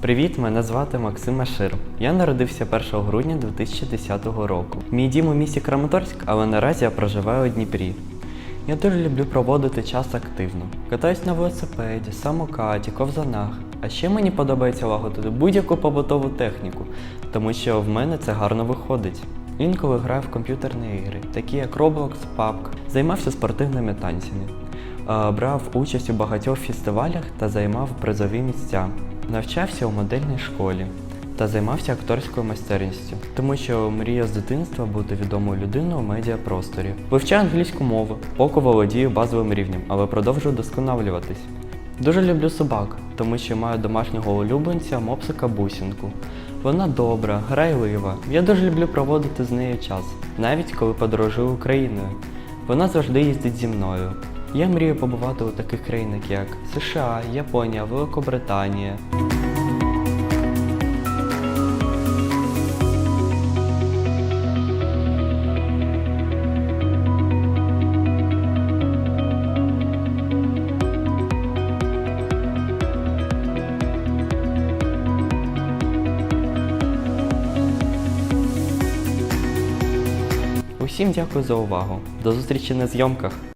Привіт, мене звати Максим Машир. Я народився 1 грудня 2010 року. Мій дім у місті Краматорськ, але наразі я проживаю у Дніпрі. Я дуже люблю проводити час активно. Катаюсь на велосипеді, самокаті, ковзанах. А ще мені подобається лагодити будь-яку побутову техніку, тому що в мене це гарно виходить. Інколи граю в комп'ютерні ігри, такі як Roblox, PUBG. Займався спортивними танцями. Е, Брав участь у багатьох фестивалях та займав призові місця. Навчався у модельній школі та займався акторською майстерністю, тому що мріяв з дитинства бути відомою людиною у медіапросторі. Вивчаю англійську мову, поки володію базовим рівнем, але продовжую досконалюватись. Дуже люблю собак, тому що маю домашнього улюбленця мопсика бусінку. Вона добра, грайлива. Я дуже люблю проводити з нею час, навіть коли подорожую Україною. Вона завжди їздить зі мною. Я мрію побувати у таких країнах, як США, Японія, Великобританія. Усім дякую за увагу. До зустрічі на зйомках!